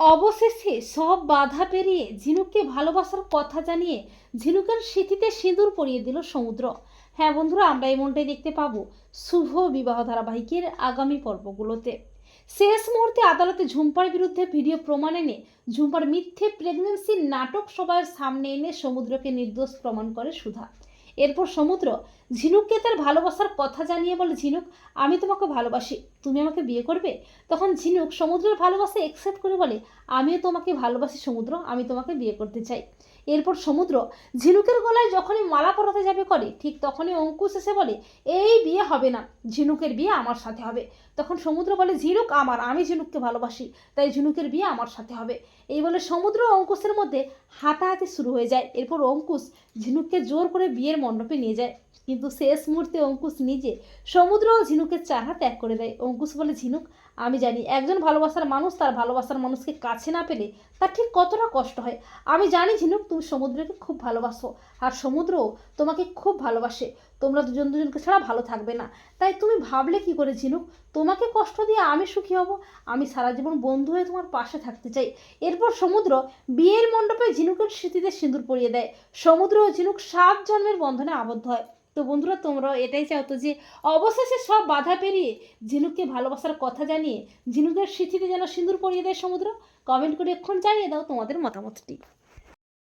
অবশেষে সব বাধা পেরিয়ে ঝিনুককে ভালোবাসার কথা জানিয়ে ঝিনুকের স্মৃতিতে সিঁদুর পরিয়ে দিল সমুদ্র। হ্যাঁ বন্ধুরা, আমরা এমনটাই দেখতে পাবো শুভ বিবাহ ধারাবাহিকের আগামী পর্বগুলোতে। শেষ মুহূর্তে আদালতে ঝুম্পার বিরুদ্ধে ভিডিও প্রমাণ এনে ঝুম্পার মিথ্যে প্রেগনেন্সির নাটক সবার সামনে এনে সমুদ্রকে নির্দোষ প্রমাণ করে সুধা। এরপর সমুদ্র, ঝিনুককে তার ভালোবাসার কথা জানিয়ে বলে, ঝিনুক, আমি তোমাকে ভালোবাসি, তুমি আমাকে বিয়ে করবে? তখন ঝিনুক সমুদ্রের ভালোবাসা একসেপ্ট করে বলে, আমিও তোমাকে ভালোবাসি সমুদ্র, আমি তোমাকে বিয়ে করতে চাই। এরপর সমুদ্র, ঝিনুকের গলায় যখনই মালা পরাতে যাবে করে, ঠিক তখনই অঙ্কুশ এসে বলে, এই বিয়ে হবে না, ঝিনুকের বিয়ে আমার সাথে হবে। তখন সমুদ্র বলে, ঝিনুক আমার, আমি ঝিনুককে ভালোবাসি, তাই ঝিনুকের বিয়ে আমার সাথে হবে। এই বলে সমুদ্র অঙ্কুশের মধ্যে হাতাহাতি শুরু হয়ে যায়। এরপর অঙ্কুশ ঝিনুককে জোর করে বিয়ের মণ্ডপে নিয়ে যায়। কিন্তু শেষ মুহূর্তে অঙ্কুশ নিজে সমুদ্র ও ঝিনুকের চাহা ত্যাগ করে দেয়। অঙ্কুশ বলে, ঝিনুক আমি জানি একজন ভালোবাসার মানুষ তার ভালোবাসার মানুষকে কাছে না পেলে তার ঠিক কতটা কষ্ট হয়। আমি জানি ঝিনুক, তুমি সমুদ্রকে খুব ভালোবাসো আর সমুদ্রও তোমাকে খুব ভালোবাসে। তোমরা দুজন দুজনকে ছাড়া ভালো থাকবে না। তাই তুমি ভাবলে কি করে ঝিনুক? তোমাকে কষ্ট দিয়ে আমি সুখী হব। আমি সারা জীবন বন্ধু হয়ে তোমার পাশে থাকতে চাই। এরপর সমুদ্র বিয়ের মণ্ডপে ঝিনুকের স্মৃতিতে সিঁদুর পরিয়ে দেয়। সমুদ্র ও ঝিনুক সাত জন্মের বন্ধনে আবদ্ধ হয়। তো বন্ধুরা, তোমরাও এটাই চাও তো যে অবশেষে সব বাধা পেরিয়ে ঝিনুককে ভালোবাসার কথা জানিয়ে ঝিনুকের স্মৃতিতে যেন সিঁদুর পরিয়ে দেয় সমুদ্র কমেন্ট করে এক্ষণ জানিয়ে দাও তোমাদের মতামতটি।